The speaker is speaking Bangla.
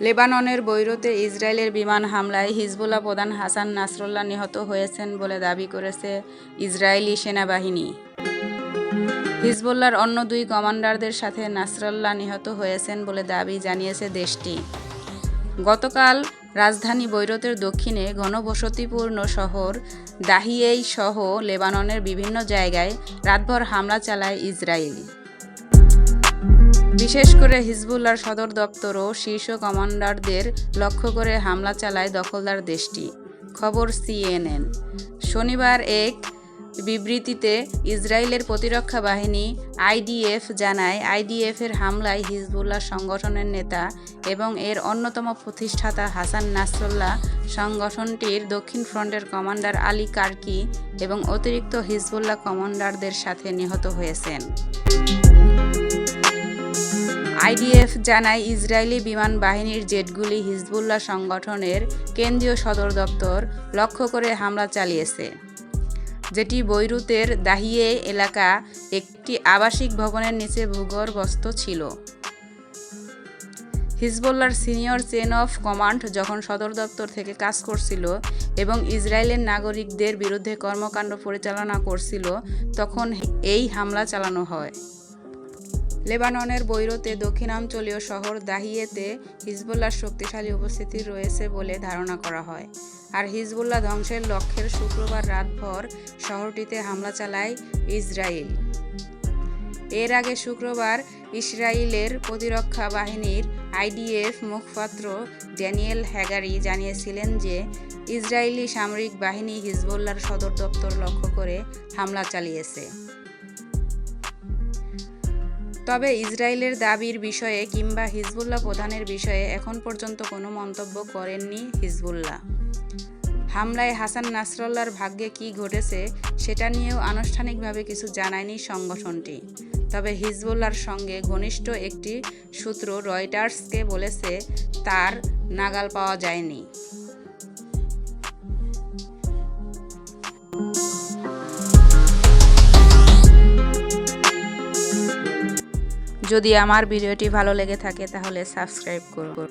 লেবাননের বৈরুতে ইসরায়েলের বিমান হামলায় হিজবুল্লাহ প্রধান হাসান নাসরুল্লাহ নিহত হয়েছেন বলে দাবি করেছে ইসরায়েলি সেনাবাহিনী। হিজবুল্লাহর অন্য দুই কমান্ডারদের সাথে নাসরুল্লাহ নিহত হয়েছেন বলে দাবি জানিয়েছে দেশটি। গতকাল রাজধানী বৈরতের দক্ষিণে ঘনবসতিপূর্ণ শহর দাহিয়েই সহ লেবাননের বিভিন্ন জায়গায় রাতভর হামলা চালায় ইসরায়েল। বিশেষ করে হিজবুল্লার সদর দপ্তর ও শীর্ষ কমান্ডারদের লক্ষ্য করে হামলা চালায় দখলদার দেশটি। খবর সিএনএন। শনিবার এক বিবৃতিতে ইসরায়েলের প্রতিরক্ষা বাহিনী আইডিএফ জানায়, আইডিএফের হামলায় হিজবুল্লাহ সংগঠনের নেতা এবং এর অন্যতম প্রতিষ্ঠাতা হাসান নাসরুল্লাহ সংগঠনটির দক্ষিণ ফ্রন্টের কমান্ডার আলী কার্কি এবং অতিরিক্ত হিজবুল্লাহ কমান্ডারদের সাথে নিহত হয়েছেন। আইডিএফ জানায়, ইসরায়েলি বিমান বাহিনীর জেটগুলি হিজবুল্লাহ সংগঠনের কেন্দ্রীয় সদর দপ্তর লক্ষ্য করে হামলা চালিয়েছে, যেটি বৈরুতের দাহিয়ে এলাকা একটি আবাসিক ভবনের নিচে ভূগর্ভস্থ ছিল। হিজবুল্লার সিনিয়র চেন অফ কমান্ড যখন সদর দপ্তর থেকে কাজ করছিল এবং ইসরায়েলের নাগরিকদের বিরুদ্ধে কর্মকাণ্ড পরিচালনা করছিল, তখন এই হামলা চালানো হয়। লেবাননের বৈরুতে দক্ষিণাঞ্চলীয় শহর দাহিয়েতে হিজবুল্লাহর শক্তিশালী উপস্থিতি রয়েছে বলে ধারণা করা হয়। আর হিজবুল্লাহ ধ্বংসের লক্ষ্যের শুক্রবার রাতভর শহরটিতে হামলা চালায় ইসরায়েল এর আগে শুক্রবার ইসরায়েলের প্রতিরক্ষা বাহিনীর আইডিএফ মুখপাত্র ড্যানিয়েল হ্যাগারি জানিয়েছিলেন যে ইসরায়েলি সামরিক বাহিনী হিজবুল্লাহর সদর দপ্তর লক্ষ্য করে হামলা চালিয়েছে। তবে ইসরায়েলের দাবির বিষয়ে কিংবা হিজবুল্লাহ প্রধানের বিষয়ে এখন পর্যন্ত কোনো মন্তব্য করেননি হিজবুল্লাহ। হামলায় হাসান নাসরল্লার ভাগ্যে কি ঘটেছে সেটা নিয়েও আনুষ্ঠানিকভাবে কিছু জানায়নি সংগঠনটি। তবে হিজবুল্লাহর সঙ্গে ঘনিষ্ঠ একটি সূত্র রয়টার্সকে বলেছে, তার নাগাল পাওয়া যায়নি। যদি আমার ভিডিওটি ভালো লেগে থাকে তাহলে সাবস্ক্রাইব করুন।